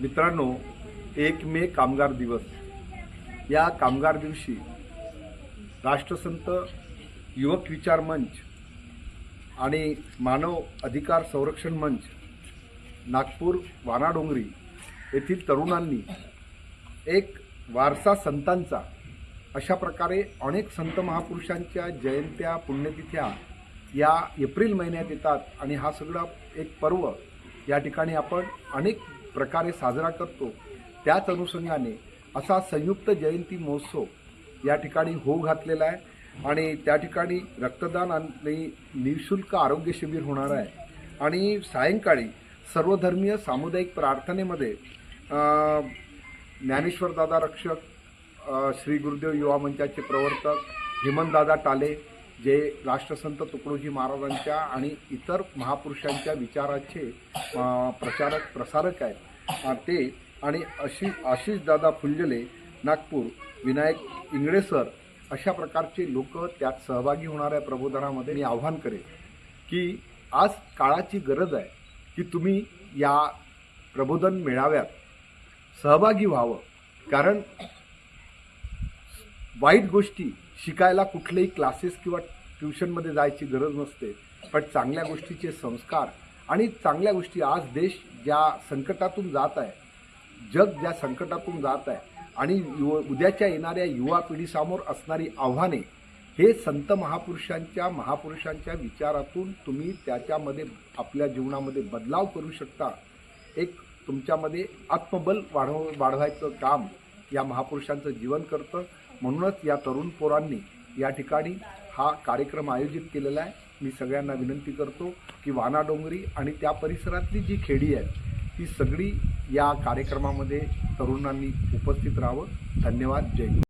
मित्रांनो एक मे कामगार दिवस. या कामगार दिवशी राष्ट्रसंत युवक विचार मंच आणि मानव अधिकार संरक्षण मंच नागपूर वानाडोंगरी येथील तरुणांनी एक वारसा संतांचा अशा प्रकारे अनेक संत महापुरुषांच्या जयंत्या पुण्यतिथ्या या एप्रिल महिन्यात येतात आणि हा सगळा एक पर्व या ठिकाणी आपण अनेक प्रकारे साजरा करतो. त्याच अनुषंगाने असा संयुक्त जयंती महोत्सव या ठिकाणी होऊ घातलेला आहे आणि त्या ठिकाणी रक्तदान आणि निशुल्क आरोग्य शिबिर होणार आहे. आणि सायंकाळी सर्वधर्मीय सामुदायिक प्रार्थनेमध्ये ज्ञानेश्वरदादा ज्ञानेश्वर दादा रक्षक श्री गुरुदेव युवा मंचाचे प्रवर्तक हेमंतदादा टाले जे राष्ट्रसंत तुकडोजी महाराजांच्या आणि इतर महापुरुषांच्या विचाराचे प्रचारक प्रसारक आहेत. ते आणि अशी आशिषदादा फुंजले नागपूर विनायक इंगळे सर अशा प्रकारचे लोक त्यात सहभागी होणाऱ्या प्रबोधनामध्ये मी आव्हान करेन की आज काळाची गरज आहे की तुम्ही या प्रबोधन मेळाव्यात सहभागी व्हावं. कारण वाईट गोष्टी शिकायला कुठलेही क्लासेस किंवा ट्युशनमध्ये जायची गरज नसते. पण चांगल्या गोष्टीचे संस्कार आणि चांगल्या गोष्टी आज देश ज्या संकटातून जात आहे जग ज्या संकटातून जात आहे आणि युव उद्याच्या येणाऱ्या युवा पिढीसमोर असणारी आव्हाने हे संत महापुरुषांच्या महापुरुषांच्या विचारातून तुम्ही त्याच्यामध्ये आपल्या जीवनामध्ये बदलाव करू शकता. एक तुमच्यामध्ये आत्मबल वाढव वाढवायचं काम या महापुरुषांचं जीवन करतं. म्हणूनच या तरुण पोरांनी या ठिकाणी हा कार्यक्रम आयोजित केलेला आहे. मी सगळ्यांना विनंती करतो की वानाडोंगरी आणि त्या परिसरातली जी खेडी आहेत ती सगळी या कार्यक्रमामध्ये तरुणांनी उपस्थित राहावं. धन्यवाद. जय हिंद.